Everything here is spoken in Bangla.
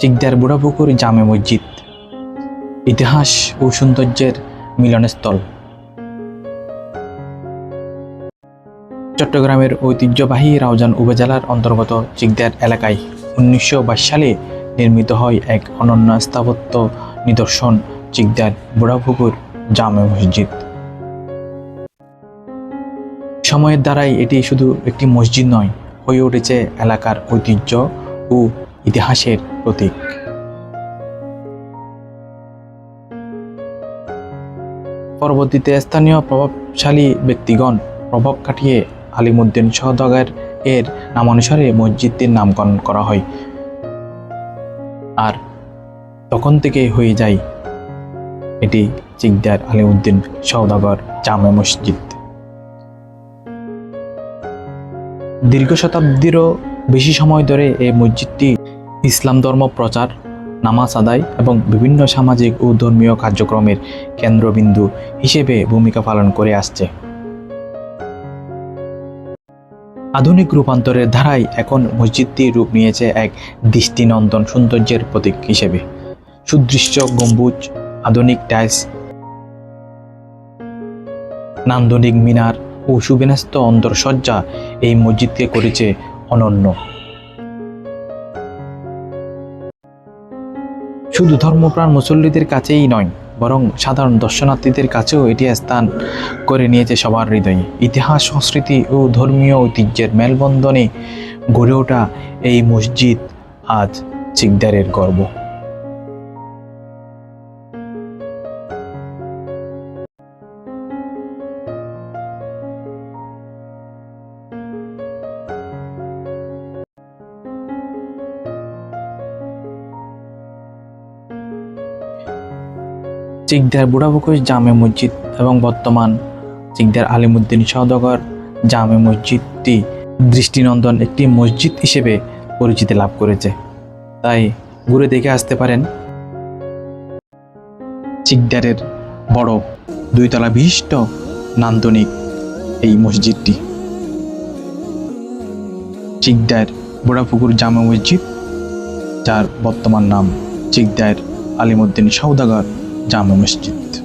চিকদার বুড়াপুকুর জামে মসজিদ। ইতিহাস ও সৌন্দর্যের মিলনস্থল। চট্টগ্রামের ঐতিহ্যবাহী রাউজান উপজেলার অন্তর্গত চিকদার এলাকায় উনিশশো বাইশ সালে নির্মিত হয় এক অনন্য স্থাপত্য নিদর্শন চিকদার বুড়াপুকুর জামে মসজিদ। সময়ের দ্বারাই এটি শুধু একটি মসজিদ নয়, হয়ে উঠেছে এলাকার ঐতিহ্য ও ইতিহাসের প্রতীক। পরবর্তীতে স্থানীয় প্রভাবশালী ব্যক্তিগণ প্রভাব কাটিয়ে আলিমুদ্দিন সহদগের এর নামানুসারে মসজিদটির নামকরণ করা হয়। আর তখন থেকে হয়ে যায় এটি চিকদার আলিমুদ্দিন সৌদাগর জামে মসজিদ। দীর্ঘ শতাব্দীরও বেশি সময় ধরে এই মসজিদটি ইসলাম ধর্ম প্রচার, নামাজ আদায় এবং বিভিন্ন সামাজিক ও ধর্মীয় কার্যক্রমের কেন্দ্রবিন্দু হিসেবে ভূমিকা পালন করে আসছে। আধুনিক রূপান্তরের ধারায় এখন মসজিদটি রূপ নিয়েছে এক দৃষ্টিনন্দন সৌন্দর্যের প্রতীক হিসেবে। সুদৃশ্য গম্বুজ, আধুনিক টাইলস, নান্দনিক মিনার ও সুবিন্যস্ত অন্তরসজ্জা এই মসজিদকে করেছে অনন্য। শুধু ধর্মপ্রাণ মুসল্লিদের কাছেই নয়, বরং সাধারণ দর্শনার্থীদের কাছেও এটি স্থান করে নিয়েছে সবার হৃদয়ে। ইতিহাস, সংস্কৃতি ও ধর্মীয় ঐতিহ্যের মেলবন্ধনে গড়ে ওঠা এই মসজিদ আজ চিকদারের গর্ব। চিকদার বুড়াবুকুশ জামে মসজিদ এবং বর্তমান চিকদার আলিমুদ্দিন সওদাগর জামে মসজিদটি দৃষ্টিনন্দন একটি মসজিদ হিসেবে পরিচিতি লাভ করেছে। তাই ঘুরে দেখে আসতে পারেন। চিকদারের বড় দুইতলা বিশিষ্ট নান্দনিক এই মসজিদটি। চিকদার বুড়াপুকুর জামে মসজিদ, যার বর্তমান নাম চিকদার আলিমুদ্দিন সৌদাগর জামে মসজিদ।